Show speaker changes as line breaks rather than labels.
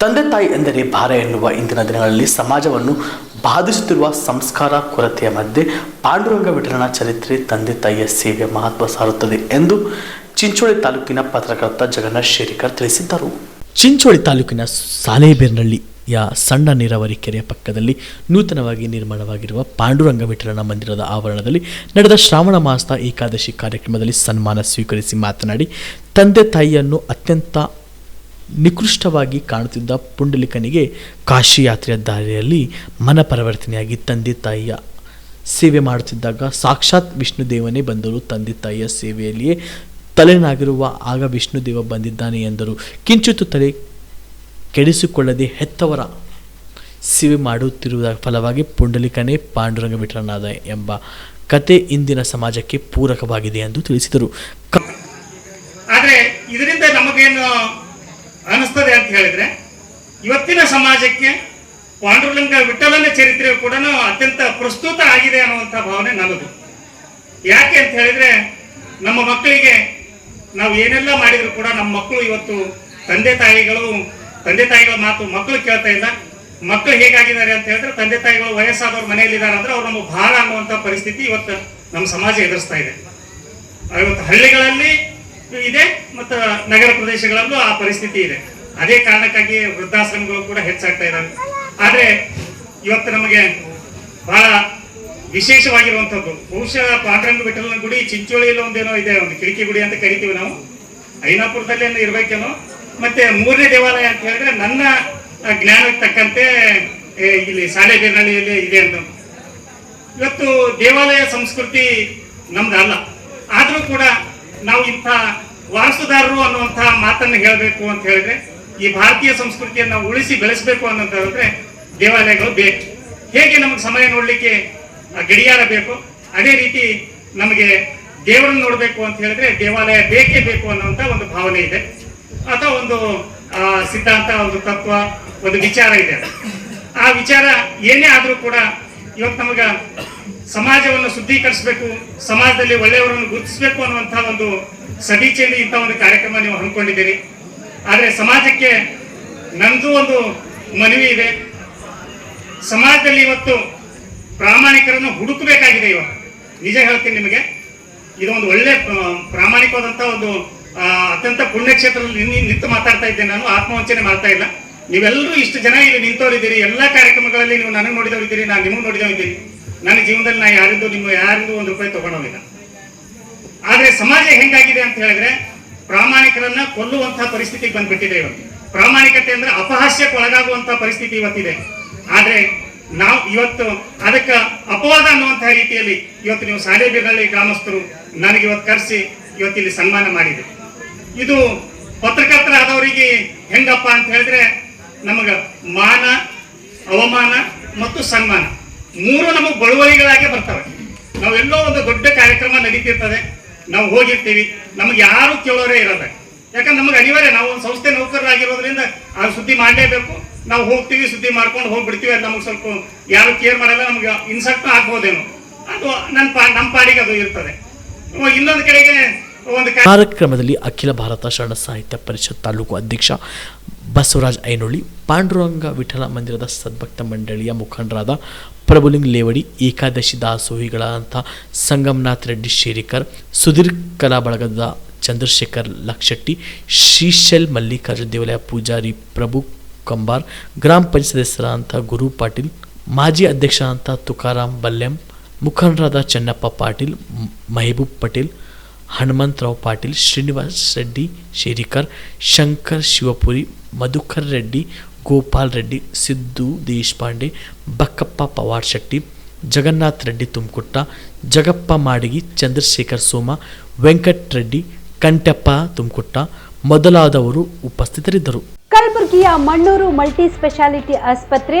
ತಂದೆ ತಾಯಿ ಎಂದರೆ ಭಾರ ಎನ್ನುವ ಇಂದಿನ ದಿನಗಳಲ್ಲಿ ಸಮಾಜವನ್ನು ಬಾಧಿಸುತ್ತಿರುವ ಸಂಸ್ಕಾರ ಕೊರತೆಯ ಮಧ್ಯೆ ಪಾಂಡುರಂಗ ವಿಠಲನ ಚರಿತ್ರೆ ತಂದೆ ತಾಯಿಯ ಸೇವೆ ಮಹತ್ವ ಸಾರುತ್ತದೆ ಎಂದು ಚಿಂಚೋಳಿ ತಾಲೂಕಿನ ಪತ್ರಕರ್ತ ಜಗನ್ನಾಥ್ ಶೇರಿಕರ್ ತಿಳಿಸಿದ್ದರು. ಚಿಂಚೋಳಿ ತಾಲೂಕಿನ ಯ ಸಣ್ಣ ನೀರಾವರಿ ಕೆರೆಯ ಪಕ್ಕದಲ್ಲಿ ನೂತನವಾಗಿ ನಿರ್ಮಾಣವಾಗಿರುವ ಪಾಂಡುರಂಗ ವಿಠಲನ ಮಂದಿರದ ಆವರಣದಲ್ಲಿ ನಡೆದ ಶ್ರಾವಣ ಮಾಸದ ಏಕಾದಶಿ ಕಾರ್ಯಕ್ರಮದಲ್ಲಿ ಸನ್ಮಾನ ಸ್ವೀಕರಿಸಿ ಮಾತನಾಡಿ, ತಂದೆ ತಾಯಿಯನ್ನು ಅತ್ಯಂತ ನಿಕೃಷ್ಟವಾಗಿ ಕಾಣುತ್ತಿದ್ದ ಪುಂಡಲಿಕನಿಗೆ ಕಾಶಿ ಯಾತ್ರೆಯ ದಾರಿಯಲ್ಲಿ ಮನ ಪರಿವರ್ತನೆಯಾಗಿ ತಂದೆ ತಾಯಿಯ ಸೇವೆ ಮಾಡುತ್ತಿದ್ದಾಗ ಸಾಕ್ಷಾತ್ ವಿಷ್ಣುದೇವನೇ ಬಂದರು. ತಂದೆ ತಾಯಿಯ ಸೇವೆಯಲ್ಲಿಯೇ ತಲೆನಾಗಿರುವ ಆಗ ವಿಷ್ಣುದೇವ ಬಂದಿದ್ದಾನೆ ಎಂದರು. ಕಿಂಚಿತ್ತು ತಲೆ ಕೆಡಿಸಿಕೊಳ್ಳದೆ ಹೆತ್ತವರ ಸೇವೆ ಮಾಡುತ್ತಿರುವುದರ ಫಲವಾಗಿ ಪುಂಡಲಿಕನೇ ಪಾಂಡುರಂಗ ವಿಠಲನಾದ ಎಂಬ ಕತೆ ಇಂದಿನ ಸಮಾಜಕ್ಕೆ ಪೂರಕವಾಗಿದೆ ಎಂದು ತಿಳಿಸಿದರು.
ಆದರೆ ಇದರಿಂದ ನಮಗೇನು ಅನಿಸ್ತದೆ ಅಂತ ಹೇಳಿದ್ರೆ, ಇವತ್ತಿನ ಸಮಾಜಕ್ಕೆ ಪಾಂಡುರಂಗ ವಿಠಲನ ಚರಿತ್ರೆ ಕೂಡ ಅತ್ಯಂತ ಪ್ರಸ್ತುತ ಆಗಿದೆ ಅನ್ನುವಂಥ ಭಾವನೆ ನನ್ನದು. ಯಾಕೆ ಅಂತ ಹೇಳಿದ್ರೆ, ನಮ್ಮ ಮಕ್ಕಳಿಗೆ ನಾವು ಏನೆಲ್ಲ ಮಾಡಿದ್ರು ಕೂಡ ನಮ್ಮ ಮಕ್ಕಳು ಇವತ್ತು ತಂದೆ ತಾಯಿಗಳು, ತಂದೆ ತಾಯಿಗಳ ಮಾತು ಮಕ್ಕಳು ಕೇಳ್ತಾ ಇಲ್ಲ. ಮಕ್ಕಳು ಹೇಗಾಗಿದ್ದಾರೆ ಅಂತ ಹೇಳಿದ್ರೆ, ತಂದೆ ತಾಯಿಗಳು ವಯಸ್ಸಾದವ್ರು ಮನೆಯಲ್ಲಿದ್ದಾರೆ ಅಂದ್ರೆ ಅವ್ರು ನಮ್ಮ ಭಾರ ಅನ್ನುವಂಥ ಪರಿಸ್ಥಿತಿ ಇವತ್ತು ನಮ್ಮ ಸಮಾಜ ಎದುರಿಸ್ತಾ ಇದೆ. ಇವತ್ತು ಹಳ್ಳಿಗಳಲ್ಲಿ ಇದೆ ಮತ್ತು ನಗರ ಪ್ರದೇಶಗಳಲ್ಲೂ ಆ ಪರಿಸ್ಥಿತಿ ಇದೆ. ಅದೇ ಕಾರಣಕ್ಕಾಗಿ ವೃದ್ಧಾಶ್ರಮಗಳು ಕೂಡ ಹೆಚ್ಚಾಗ್ತಾ ಇದ್ದಾವೆ. ಆದರೆ ಇವತ್ತು ನಮಗೆ ಬಹಳ ವಿಶೇಷವಾಗಿರುವಂಥದ್ದು. ಬಹುಶಃ ಪಾತ್ರಂಗ ವಿಠಲನ ಗುಡಿ ಚಿಂಚೋಳಿಯಲ್ಲಿ ಒಂದೇನೋ ಇದೆ, ಒಂದು ಕಿಟಕಿ ಗುಡಿ ಅಂತ ಕರಿತೀವಿ ನಾವು. ಐನಾಪುರದಲ್ಲಿ ಇರಬೇಕೇನೋ. ಮತ್ತೆ ಮೂರನೇ ದೇವಾಲಯ ಅಂತ ಹೇಳಿದ್ರೆ ನನ್ನ ಜ್ಞಾನಕ್ಕೆ ತಕ್ಕಂತೆ ಇಲ್ಲಿ ಸಾಲೆಬೇರ್ನಳ್ಳಿಯಲ್ಲಿ ಇದೆ ಅಂತ. ಇವತ್ತು ದೇವಾಲಯ ಸಂಸ್ಕೃತಿ ನಮ್ದು ಅಲ್ಲ ಆದರೂ ಕೂಡ ನಾವು ಇಂಥ ವಾರಸುದಾರರು ಅನ್ನುವಂತಹ ಮಾತನ್ನು ಹೇಳಬೇಕು ಅಂತ ಹೇಳಿದ್ರೆ, ಈ ಭಾರತೀಯ ಸಂಸ್ಕೃತಿಯನ್ನು ಉಳಿಸಿ ಬೆಳೆಸಬೇಕು ಅನ್ನೋದಾದ್ರೆ ದೇವಾಲಯಗಳು ಬೇಕು ಹೇಗೆ ನಮಗೆ ಸಮಯ ನೋಡಲಿಕ್ಕೆ ಗಡಿಯಾರ ಬೇಕು, ಅದೇ ರೀತಿ ನಮಗೆ ದೇವರನ್ನು ನೋಡಬೇಕು ಅಂತ ಹೇಳಿದ್ರೆ ದೇವಾಲಯ ಬೇಕೇ ಬೇಕು ಅನ್ನುವಂಥ ಒಂದು ಭಾವನೆ ಇದೆ. ಅಥವಾ ಒಂದು ಸಿದ್ಧಾಂತ, ಒಂದು ತತ್ವ, ಒಂದು ವಿಚಾರ ಇದೆ. ಆ ವಿಚಾರ ಏನೇ ಆದರೂ ಕೂಡ ಇವತ್ತು ನಮಗ ಸಮಾಜವನ್ನು ಶುದ್ಧೀಕರಿಸಬೇಕು, ಸಮಾಜದಲ್ಲಿ ಒಳ್ಳೆಯವರನ್ನು ಗುರುತಿಸಬೇಕು ಅನ್ನುವಂತಹ ಒಂದು ಸದೀಚೆಯಲ್ಲಿ ಇಂಥ ಒಂದು ಕಾರ್ಯಕ್ರಮ ನೀವು ಹಮ್ಮಿಕೊಂಡಿದ್ದೀರಿ. ಆದರೆ ಸಮಾಜಕ್ಕೆ ನಂದು ಒಂದು ಮನವಿ ಇದೆ. ಸಮಾಜದಲ್ಲಿ ಇವತ್ತು ಪ್ರಾಮಾಣಿಕರನ್ನು ಹುಡುಕಬೇಕಾಗಿದೆ ಇವತ್ತು ನಿಜ ಹೇಳ್ತೀನಿ ನಿಮಗೆ ಇದೊಂದು ಒಳ್ಳೆ ಒಳ್ಳೆಯ ಪ್ರಾಮಾಣಿಕವಾದಂಥ ಒಂದು ಅತ್ಯಂತ ಪುಣ್ಯಕ್ಷೇತ್ರದಲ್ಲಿ ನಿಂತು ಮಾತಾಡ್ತಾ ಇದ್ದೇನೆ ನಾನು, ಆತ್ಮವಂಚನೆ ಮಾಡ್ತಾ ಇಲ್ಲ. ನೀವೆಲ್ಲರೂ ಇಷ್ಟು ಜನ ಇಲ್ಲಿ ನಿಂತವರಿದ್ದೀರಿ, ಎಲ್ಲ ಕಾರ್ಯಕ್ರಮಗಳಲ್ಲಿ ನೀವು ನನಗೆ ನೋಡಿದವರಿದ್ದೀರಿ, ನಾನು ನಿಮಗೆ ನೋಡಿದವರಿದ್ದೀರಿ. ನನ್ನ ಜೀವನದಲ್ಲಿ ನಾನು ಯಾರಿಂದು ನಿಮ್ಮ ಯಾರಿಂದು ಒಂದು ರೂಪಾಯಿ ತಗೊಳೋದಿಲ್ಲ ಆದರೆ ಸಮಾಜ ಹೆಂಗಾಗಿದೆ ಅಂತ ಹೇಳಿದ್ರೆ, ಪ್ರಾಮಾಣಿಕರನ್ನ ಕೊಲ್ಲುವಂತಹ ಪರಿಸ್ಥಿತಿಗೆ ಬಂದ್ಬಿಟ್ಟಿದೆ ಇವತ್ತು ಪ್ರಾಮಾಣಿಕತೆ ಅಂದ್ರೆ ಅಪಹಾಸ್ಯಕ್ಕೆ ಒಳಗಾಗುವಂತಹ ಪರಿಸ್ಥಿತಿ ಇವತ್ತಿದೆ. ಆದ್ರೆ ನಾವು ಇವತ್ತು ಅದಕ್ಕೆ ಅಪವಾದ ಅನ್ನುವಂತಹ ರೀತಿಯಲ್ಲಿ ಇವತ್ತು ನೀವು ಸಾಲೇಬಿಗಳಲ್ಲಿ ಗ್ರಾಮಸ್ಥರು ನನಗೆ ಇವತ್ತು ಕರೆಸಿ ಇವತ್ತು ಇಲ್ಲಿ ಸನ್ಮಾನ ಮಾಡಿದೆ ಇದು ಪತ್ರಕರ್ತರಾದವರಿಗೆ ಹೆಂಗಪ್ಪ ಅಂತ ಹೇಳಿದ್ರೆ ನಮಗ ಮಾನ, ಅವಮಾನ ಮತ್ತು ಸನ್ಮಾನ. ಮೂರು ನಮಗೆ ಬಳುವಳಿಗಳಾಗಿ ಬರ್ತವೆ. ನಾವೆಲ್ಲೋ ಒಂದು ದೊಡ್ಡ ಕಾರ್ಯಕ್ರಮ ನಡೀತಿರ್ತದೆ. ನಾವು ಹೋಗಿರ್ತೀವಿ. ನಮಗೆ ಯಾರು ಕೇಳೋರೇ ಇರಲ್ಲ. ಯಾಕಂದ್ರೆ ನಮಗೆ ಅನಿವಾರ್ಯ, ನಾವು ಒಂದು ಸಂಸ್ಥೆ ನೌಕರರಾಗಿರೋದ್ರಿಂದ ಆ ಸುದ್ದಿ ಮಾಡಲೇಬೇಕು. ನಾವು ಹೋಗ್ತೀವಿ, ಸುದ್ದಿ ಮಾಡ್ಕೊಂಡು ಹೋಗ್ಬಿಡ್ತೀವಿ, ಅದು ನಮಗೆ ಸ್ವಲ್ಪ ಯಾರು ಕೇರ್ ಮಾಡಲ್ಲ, ನಮ್ಗೆ ಇನ್ಸಲ್ಟ್ ಆಗ್ಬೋದೇನು. ಅದು ನನ್ನ ಪಾ ನಮ್ಮ ಪಾಡಿಗೆ ಅದು ಇರ್ತದೆ. ಇನ್ನೊಂದು ಕಡೆಗೆ ಒಂದು
ಕಾರ್ಯಕ್ರಮದಲ್ಲಿ ಅಖಿಲ ಭಾರತ ಶರಣ ಸಾಹಿತ್ಯ ಪರಿಷತ್ ತಾಲೂಕು ಅಧ್ಯಕ್ಷ ಬಸವರಾಜ್ ಐನೊಳ್ಳಿ, ಪಾಂಡುರಂಗ ವಿಠಲ ಮಂದಿರದ ಸದ್ಭಕ್ತ ಮಂಡಳಿಯ ಮುಖಂಡರಾದ ಪ್ರಭುಲಿಂಗ್ ಲೇವಡಿ, ಏಕಾದಶಿ ದಾಸೋಹಿಗಳಾದಂಥ ಸಂಗಮನಾಥ್ ರೆಡ್ಡಿ ಶೇರಿಕರ್, ಸುಧೀರ್ ಕಲಾ ಬಳಗದ ಚಂದ್ರಶೇಖರ್ ಲಕ್ಷಟ್ಟಿ, ಶ್ರೀಶೈಲ್ ಮಲ್ಲಿಕಾರ್ಜುನ ದೇವಾಲಯ ಪೂಜಾರಿ ಪ್ರಭು ಕಂಬಾರ್, ಗ್ರಾಮ ಪಂಚಾಯತ್ ಸದಸ್ಯರಾದಂಥ ಗುರು ಪಾಟೀಲ್, ಮಾಜಿ ಅಧ್ಯಕ್ಷ ಅಂತ ತುಕಾರಾಮ್ ಬಲ್ಯಂ ಮುಖಂಡರಾದ ಚನ್ನಪ್ಪ ಪಾಟೀಲ್ ಮಹಬೂಬ್ ಪಟೇಲ್, ಹನುಮಂತರಾವ್ ಪಾಟೀಲ್, ಶ್ರೀನಿವಾಸ್ ರೆಡ್ಡಿ ಶೇರಿಕರ್, ಶಂಕರ್ ಶಿವಪುರಿ ಮಧುಕರ್ ರೆಡ್ಡಿ, ಗೋಪಾಲ್ ರೆಡ್ಡಿ, ಸಿದ್ದು ದೇಶಪಾಂಡೆ, ಬಕ್ಕಪ್ಪ ಪವಾರ್ ಶೆಟ್ಟಿ ಜಗನ್ನಾಥ್ ರೆಡ್ಡಿ ತುಮಕುಟ್ಟ, ಜಗಪ್ಪ ಮಾಡಿಗಿ ಚಂದ್ರಶೇಖರ್ ಸೋಮ, ವೆಂಕಟ್ ರೆಡ್ಡಿ ಕಂಟಪ್ಪ ತುಮಕುಟ್ಟ ಮೊದಲಾದವರು ಉಪಸ್ಥಿತರಿದ್ದರು.
ಕಲಬುರಗಿಯ ಮಣ್ಣೂರು ಮಲ್ಟಿ ಸ್ಪೆಷಾಲಿಟಿ ಆಸ್ಪತ್ರೆ